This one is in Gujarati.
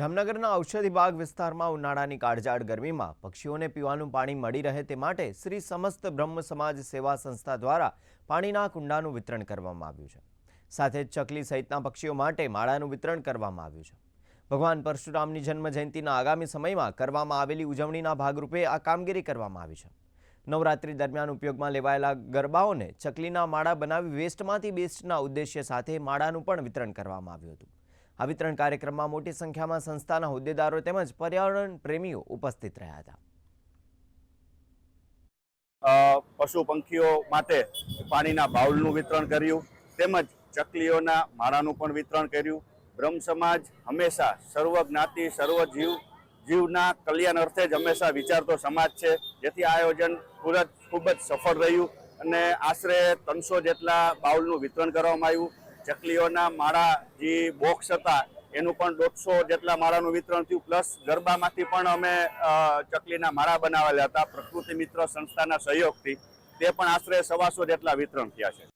જામનગરના ઔષધિ બાગ વિસ્તારમાં ઉનાળાની કાળજાળ ગરમીમાં પક્ષીઓને પીવાનું પાણી મળી રહે તે માટે શ્રી સમસ્ત બ્રહ્મ સમાજ સેવા સંસ્થા દ્વારા પાણીના કુંડાનું વિતરણ કરવામાં આવ્યું છે. સાથે જ ચકલી સહિતના પક્ષીઓ માટે માળાનું વિતરણ કરવામાં આવ્યું છે. ભગવાન પરશુરામની જન્મ જયંતિના આગામી સમયમાં કરવામાં આવેલી ઉજવણીના ભાગરૂપે આ કામગીરી કરવામાં આવી છે. નવરાત્રી દરમિયાન ઉપયોગમાં લેવાયેલા ગરબાઓને ચકલીના માળા બનાવી વેસ્ટમાંથી બેસ્ટના ઉદ્દેશ્ય સાથે માળાનું પણ વિતરણ કરવામાં આવ્યું હતું. આ વિતરણ કાર્યક્રમમાં મોટી સંખ્યામાં સંસ્થાના હોદ્દેદારો તેમજ પર્યાવરણ પ્રેમીઓ ઉપસ્થિત રહ્યા હતા. પશુ પંખીઓ માટે પાણીના બાઉલનું વિતરણ કર્યું, તેમજ ચકલીઓના માળાનું પણ વિતરણ કર્યું. બ્રહ્મ સમાજ હંમેશા સર્વ જ્ઞાતિ સર્વ જીવ જીવના કલ્યાણ અર્થે જ હંમેશા વિચારતો સમાજ છે. જેથી આ આયોજન જ ખૂબ જ સફળ રહ્યું અને આશરે ત્રણસો જેટલા બાઉલનું વિતરણ કરવામાં આવ્યું. ચકલીઓના માળા જે બોક્સ હતા, એનું પણ દોઢસો જેટલા માળાનું વિતરણ થયું. પ્લસ ગરબામાંથી પણ અમે ચકલીના માળા બનાવેલા હતા. પ્રકૃતિ મિત્ર સંસ્થાના સહયોગથી તે પણ આશરે સવાસો જેટલા વિતરણ થયા છે.